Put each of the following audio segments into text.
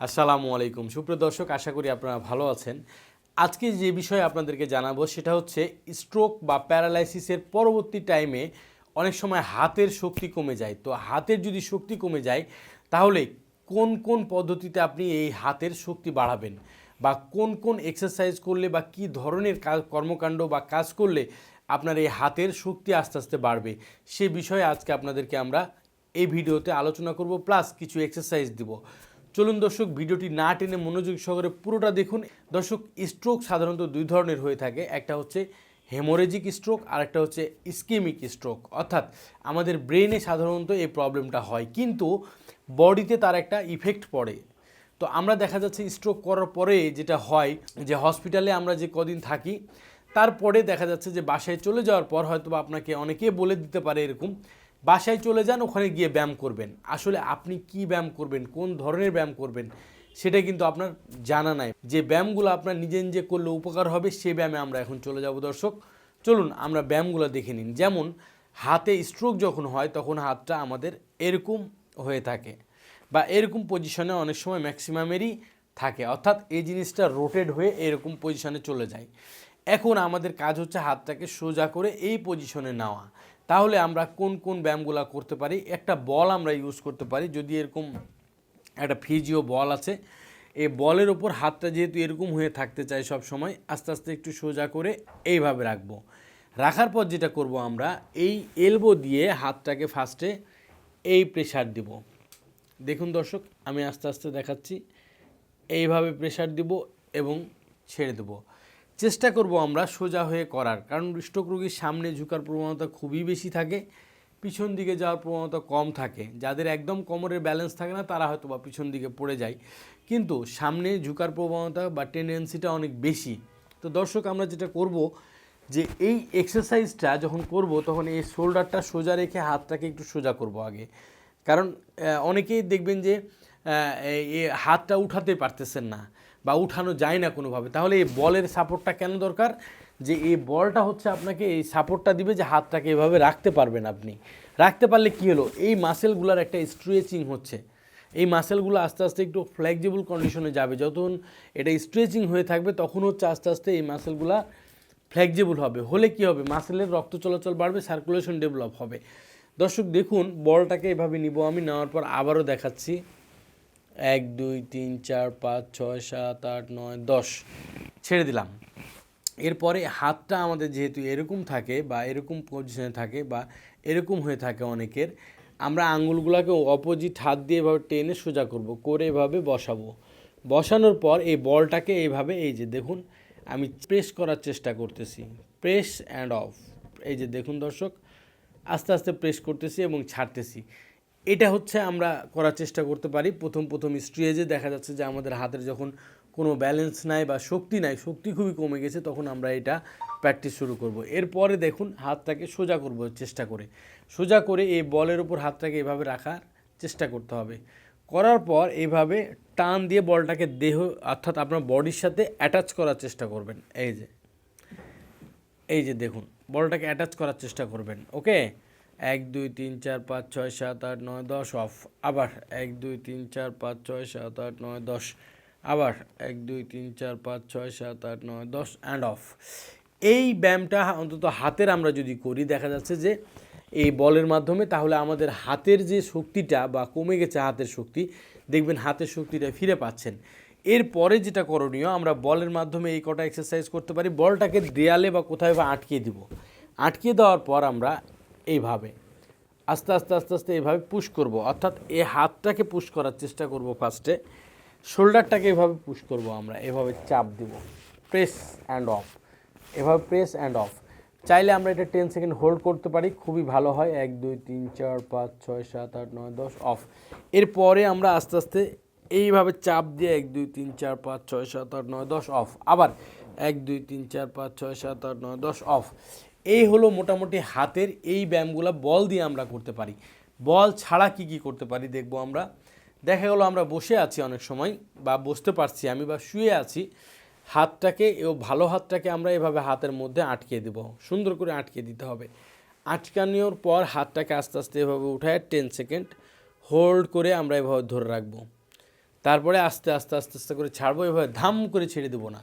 আসসালামু আলাইকুম। সুপ্রিয় দর্শক, আশা করি আপনারা ভালো আছেন। আজকে যে বিষয়ে আপনাদেরকে জানাব সেটা হচ্ছে স্ট্রোক বা প্যারালাইসিসের পরবর্তী টাইমে অনেক সময় হাতের শক্তি কমে যায়। তো হাতের যদি শক্তি কমে যায়, তাহলে কোন কোন পদ্ধতিতে আপনি এই হাতের শক্তি বাড়াবেন? বা কোন কোন এক্সারসাইজ করলে বা কি ধরনের কর্মকাণ্ড বা কাজ করলে আপনার এই হাতের শক্তি আস্তে আস্তে বাড়বে? সে বিষয়ে আজকে আপনাদেরকে আমরা এই ভিডিওতে আলোচনা করব প্লাস কিছু এক্সারসাইজ দিব। চলুন দর্শক, ভিডিওটি না টেনে মনোযোগ সহকারে পুরোটা দেখুন। দর্শক স্ট্রোক সাধারণত দুই ধরনের হয়ে থাকে। একটা হচ্ছে হেমোরেজিক স্ট্রোক আর একটা হচ্ছে ইস্কেমিক স্ট্রোক অর্থাৎ আমাদের ব্রেনে সাধারণত এই প্রবলেমটা হয়। কিন্তু বডিতে তার একটা ইফেক্ট পড়ে। তো আমরা দেখা যাচ্ছে স্ট্রোক করার পরে যেটা হয়, যে হসপিটালে আমরা যে কদিন থাকি, তারপরে দেখা যাচ্ছে যে বাসায় চলে যাওয়ার পর হয়তো আপনাকে অনেকে বলে দিতে পারে এরকম। বাসায় চলে যান, ওখানে গিয়ে ব্যায়াম করবেন। আসলে আপনি কি ব্যায়াম করবেন, কোন ধরনের ব্যায়াম করবেন, সেটা কিন্তু আপনার জানা নাই। যে ব্যায়ামগুলো আপনার নিজে নিজে করলে উপকার হবে, সে ব্যায়ামে আমরা এখন চলে যাব, দর্শক। চলুন, আমরা ব্যায়ামগুলো দেখে নিন। যেমন, হাতে স্ট্রোক যখন হয়, তখন হাতটা আমাদের এরকম হয়ে থাকে বা এরকম পজিশনে অনেক সময় ম্যাক্সিমামেরই থাকে। অর্থাৎ এই জিনিসটা রোটেড হয়ে এরকম পজিশনে চলে যায়। এখন আমাদের কাজ হচ্ছে হাতটাকে সোজা করে এই পজিশনে নেওয়া। তাহলে আমরা কোন কোন ব্যায়ামগুলো করতে পারি? একটা বল আমরা ইউজ করতে পারি। যদি এরকম একটা ফিজিও বল আছে, এই বলের ওপর হাতটা যেহেতু এরকম হয়ে থাকতে চাই সব সময় আস্তে আস্তে একটু সোজা করে এইভাবে রাখব। রাখার পর যেটা করব আমরা, এই এলবো দিয়ে হাতটাকে ফার্স্টে এই প্রেশার দিব। দেখুন দর্শক, আমি আস্তে আস্তে দেখাচ্ছি। এইভাবে প্রেশার দিব এবং ছেড়ে দেব। চেষ্টা করব আমরা সোজা হয়ে করার। কারণ স্ট্রোক রোগীর সামনে ঝুঁকার প্রবণতা খুবই বেশি থাকে, পিছন দিকে যাওয়ার প্রবণতা কম থাকে। যাদের একদম কোমরের ব্যালেন্স থাকে না, তারা হয়তো বা পিছন দিকে পড়ে যায়। কিন্তু সামনে ঝুঁকার প্রবণতা বা টেন্ডেন্সিটা অনেক বেশি। তো দর্শক, আমরা যেটা করব যে এই এক্সারসাইজটা যখন করব, তখন এই শোল্ডারটা সোজা রেখে হাতটাকে একটু সোজা করব আগে। কারণ অনেকেই দেখবেন যে হাতটা উঠাতে পারতেছেন না। বা উঠানো যায় না কোনোভাবে। তাহলে এই বলের সাপোর্টটা কেন দরকার? যে এই বলটা হচ্ছে আপনাকে এই সাপোর্টটা দিবে যে হাতটাকে এভাবে রাখতে পারবেন আপনি। রাখতে পারলে কী হলো? এই মাসেলগুলোর একটা স্ট্রেচিং হচ্ছে। এই মাসেলগুলো আস্তে আস্তে একটু ফ্লেক্সিবল কন্ডিশনে যাবে। যখন এটা স্ট্রেচিং হয়ে থাকবে, তখন হচ্ছে আস্তে আস্তে এই মাসেলগুলা ফ্লেক্সিবল হবে। হলে কি হবে? মাসেলের রক্ত চলাচল বাড়বে সার্কুলেশন ডেভেলপ হবে। দর্শক, দেখুন, বলটাকে এভাবে নিব আমি, নেওয়ার পর আবারও দেখাচ্ছি। এক, দুই, তিন, চার, পাঁচ, ছয়, সাত, আট, নয়, দশ। ছেড়ে দিলাম। এরপরে হাতটা আমাদের যেহেতু এরকম থাকে বা এরকম পজিশনে থাকে বা এরকম হয়ে থাকে অনেকের, আমরা আঙুলগুলোকে অপোজিট হাত দিয়ে এভাবে টেনে সোজা করব, করে এভাবে বসাবো। বসানোর পর এই বলটাকে এইভাবে এই যে দেখুন, আমি প্রেস করার চেষ্টা করতেছি। প্রেস অ্যান্ড অফ এই যে দেখুন দর্শক, আস্তে আস্তে প্রেস করতেছি এবং ছাড়তেছি। এটা হচ্ছে আমরা করার চেষ্টা করতে পারি। প্রথম প্রথম স্ট্রেজে দেখা যাচ্ছে যে আমাদের হাতের যখন কোনো ব্যালেন্স নাই বা শক্তি নাই, শক্তি খুবই কমে গেছে, তখন আমরা এটা প্র্যাকটিস শুরু করব। এরপরে দেখুন হাতটাকে সোজা করব চেষ্টা করে। সোজা করে এই বলের উপর হাতটাকে এভাবে রাখার চেষ্টা করতে হবে। করার পর এইভাবে টান দিয়ে বলটাকে দেহ, অর্থাৎ আপনার বডির সাথে অ্যাটাচ করার চেষ্টা করবেন। এই যে এই যে দেখুন, বলটাকে অ্যাটাচ করার চেষ্টা করবেন ওকে এক, দুই, তিন, চার, পাঁচ, ছয়, সাত, আট, নয়, দশ, অফ। আবার এক, দুই, তিন, চার, পাঁচ, ছয়, সাত, আট, নয়, দশ। আবার এক, দুই, তিন, চার, পাঁচ, ছয়, সাত, আট, নয়, দশ অ্যান্ড অফ এই ব্যায়ামটা অন্তত হাতের আমরা যদি করি, দেখা যাচ্ছে যে এই বলের মাধ্যমে, তাহলে আমাদের হাতের যে শক্তিটা বা কমে গেছে হাতের শক্তি, দেখবেন হাতের শক্তিটা ফিরে পাচ্ছেন। এরপরে যেটা করণীয়, আমরা বলের মাধ্যমে এই কটা এক্সারসাইজ করতে পারি। বলটাকে দেয়ালে বা কোথায় বা আটকিয়ে দিব। আটকিয়ে দেওয়ার পর আমরা এইভাবে, আস্তে আস্তে আস্তে আস্তে এইভাবে পুশ করব। অর্থাৎ এই হাতটাকে পুশ করার চেষ্টা করব ফার্স্টে শোল্ডারটাকে এভাবে পুশ করব আমরা, এভাবে চাপ দিব। প্রেস অ্যান্ড অফ এভাবে প্রেস অ্যান্ড অফ চাইলে আমরা এটা টেন সেকেন্ড হোল্ড করতে পারি, খুবই ভালো হয়। এক, দুই, তিন, চার, পাঁচ, ছয়, সাত, আট, নয়, দশ অফ এরপরে আমরা আস্তে আস্তে এইভাবে চাপ দিয়ে এক, দুই, তিন, চার, পাঁচ, ছয়, সাত, আট, নয়, দশ অফ আবার এক, দুই, তিন, চার, পাঁচ, ছয়, সাত, আট, নয়, দশ অফ এই হলো মোটামুটি হাতের এই ব্যায়ামগুলো বল দিয়ে আমরা করতে পারি। বল ছাড়া কি কি করতে পারি দেখব আমরা। দেখা গেলো আমরা বসে আছি অনেক সময় বা বসতে পারছি আমি বা শুয়ে আছি। হাতটাকে ও ভালো হাতটাকে আমরা এভাবে হাতের মধ্যে আটকে দেব। সুন্দর করে আটকে দিতে হবে। আটকানোর পর হাতটাকে আস্তে আস্তে এভাবে উঠায় টেন সেকেন্ড হোল্ড করে আমরা এভাবে ধরে রাখব। তারপরে আস্তে আস্তে আস্তে আস্তে করে ছাড়বো, এভাবে ধাম করে ছেড়ে দেবো না।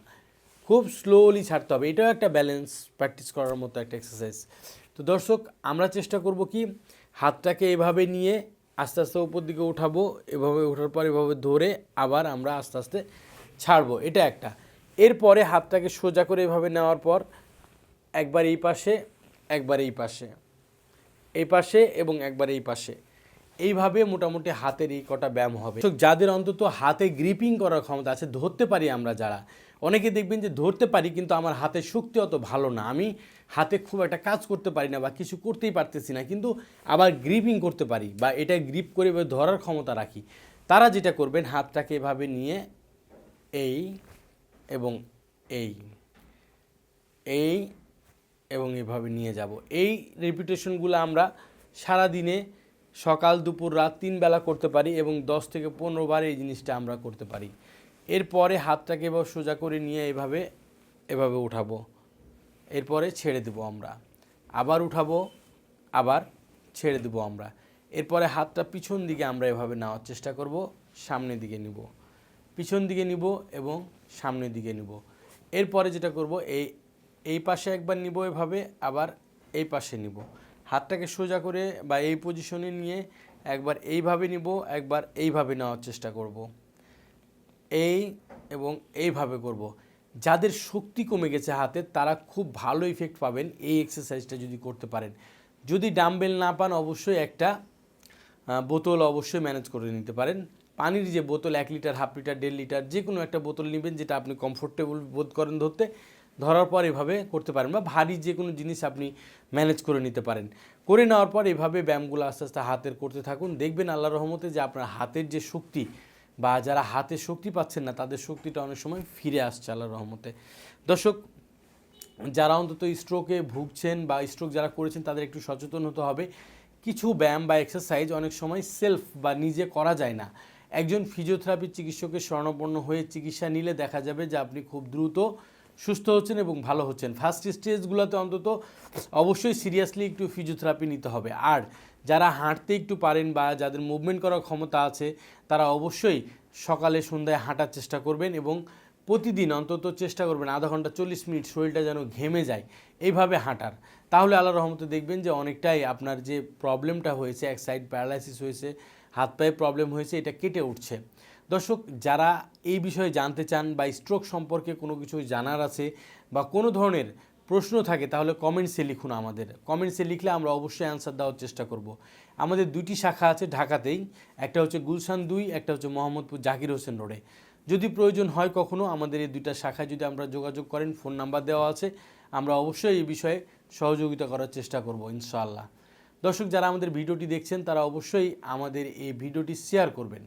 খুব স্লোলি ছাড়তে হবে। এটাও একটা ব্যালেন্স প্র্যাকটিস করার মতো একটা এক্সারসাইজ তো দর্শক, আমরা চেষ্টা করব কি, হাতটাকে এভাবে নিয়ে আস্তে আস্তে উপর দিকে উঠাবো, এভাবে ওঠার পর এভাবে ধরে আবার আমরা আস্তে আস্তে ছাড়বো। এটা একটা। এরপরে হাতটাকে সোজা করে এভাবে নেওয়ার পর একবার এই পাশে, একবার এই পাশে। এই পাশে এবং একবার এই পাশে। এইভাবে মোটামুটি হাতের এই কটা ব্যায়াম হবে। যাদের অন্তত হাতে গ্রিপিং করার ক্ষমতা আছে, ধরতে পারি আমরা যারা অনেকে দেখবেন যে ধরতে পারি, কিন্তু আমার হাতের শক্তি অত ভালো না। আমি হাতে খুব একটা কাজ করতে পারি না বা কিছু করতেই পারতেছি না, কিন্তু আবার গ্রিপিং করতে পারি বা এটা গ্রিপ করে ধরার ক্ষমতা রাখি। তারা যেটা করবেন, হাতটাকে এভাবে নিয়ে এই এবং এই এই এবং এভাবে নিয়ে যাব। এই রিপিটেশনগুলো আমরা সারা দিনে সকাল, দুপুর, রাত তিন বেলা করতে পারি এবং দশ থেকে পনেরো বার এই জিনিসটা আমরা করতে পারি। এরপরে হাতটাকে এবার সোজা করে নিয়ে এভাবে এভাবে উঠাবো। এরপরে ছেড়ে দেবো আমরা। আবার উঠাবো, আবার ছেড়ে দেবো আমরা। এরপরে হাতটা পিছন দিকে আমরা এভাবে নেওয়ার চেষ্টা করব, সামনের দিকে নিব। পিছন দিকে নিব এবং সামনের দিকে নিব। এরপরে যেটা করব, এই এই পাশে একবার নিব এভাবে, আবার এই পাশে নিব। হাতটাকে সোজা করে বা এই পজিশনে নিয়ে একবার এইভাবে নিব, একবার এইভাবে নেওয়ার চেষ্টা করব। এই এবং এইভাবে করব। যাদের শক্তি কমে গেছে হাতে, তারা খুব ভালো ইফেক্ট পাবেন এই এক্সারসাইজটা যদি করতে পারেন। যদি ডাম্বেল না পান, অবশ্যই একটা বোতল অবশ্যই ম্যানেজ করে নিতে পারেন। পানির যে বোতল, এক লিটার, হাফ লিটার, দেড় লিটার যে কোনো একটা বোতল নেবেন, যেটা আপনি কমফোর্টেবল বোধ করেন ধরতে। ধরার পর এভাবে করতে পারেন বা ভারী যে কোনো জিনিস আপনি ম্যানেজ করে নিতে পারেন। করে নেওয়ার পর এভাবে ব্যায়ামগুলো আস্তে আস্তে হাতের করতে থাকুন। দেখবেন আল্লাহ রহমতে যে আপনার হাতের যে শক্তি বা যারা হাতে শক্তি পাচ্ছেন না, তাদের শক্তিটা অনেক সময় ফিরে আসছে আল্লাহ রহমতে। দর্শক, যারা অন্তত স্ট্রোকে ভুগছেন বা স্ট্রোক যারা করেছেন, তাদের একটু সচেতন হতে হবে। কিছু ব্যায়াম বা এক্সারসাইজ অনেক সময় সেলফ বা নিজে করা যায় না। একজন ফিজিওথেরাপি চিকিৎসকের স্বর্ণপন্ন হয়ে চিকিৎসা নিলে দেখা যাবে যে আপনি খুব দ্রুত সুস্থ হচ্ছেন এবং ভালো হচ্ছেন। ফার্স্ট স্টেজগুলোতে অন্তত অবশ্যই সিরিয়াসলি একটু ফিজিওথেরাপি নিতে হবে। আর যারা হাঁটতে একটু পারেন বা যাদের মুভমেন্ট করার ক্ষমতা আছে, তারা অবশ্যই সকালে সন্ধ্যায় হাঁটার চেষ্টা করবেন এবং প্রতিদিন অন্তত চেষ্টা করবেন আধা ঘণ্টা চল্লিশ মিনিট শরীরটা যেন ঘেমে যায়, এইভাবে হাঁটার। তাহলে আল্লাহ রহমতে দেখবেন যে অনেকটাই আপনার যে প্রবলেমটা হয়েছে, এক সাইড প্যারালাইসিস হয়েছে, হাত পায়ে প্রবলেম হয়েছে, এটা কেটে উঠছে। দর্শক, যারা এই বিষয়ে জানতে চান বা স্ট্রোক সম্পর্কে কোনো কিছু জানার আছে বা কোনো ধরনের প্রশ্ন থাকে, তাহলে কমেন্টসে লিখুন আমাদের। কমেন্টসে লিখলে আমরা অবশ্যই অ্যান্সার দেওয়ার চেষ্টা করব। আমাদের দুইটি শাখা আছে ঢাকাতেই, একটা হচ্ছে গুলশান দুই, একটা হচ্ছে মোহাম্মদপুর জাকির হোসেন রোডে। যদি প্রয়োজন হয় কখনও আমাদের এই দুইটা শাখায় যদি আমরা যোগাযোগ করেন ফোন নাম্বার দেওয়া আছে, আমরা অবশ্যই এই বিষয়ে সহযোগিতা করার চেষ্টা করব, ইনশাআল্লাহ। দর্শক, যারা আমাদের ভিডিওটি দেখছেন, তারা অবশ্যই আমাদের এই ভিডিওটি শেয়ার করবেন।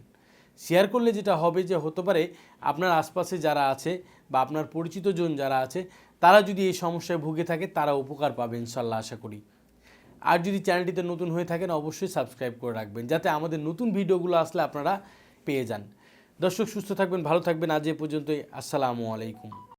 শেয়ার করলে যেটা হবে যে হতে পারে আপনার আশপাশে যারা আছে বা আপনার পরিচিত জন যারা আছে, তারা যদি এই সমস্যায় ভুগে থাকে, তারা উপকার পাবে ইনশাল্লাহ আশা করি। আর যদি চ্যানেলটিতে নতুন হয়ে থাকেন, অবশ্যই সাবস্ক্রাইব করে রাখবেন, যাতে আমাদের নতুন ভিডিওগুলো আসলে আপনারা পেয়ে যান। দর্শক, সুস্থ থাকবেন, ভালো থাকবেন। আজ এ পর্যন্তই। আসসালামু আলাইকুম।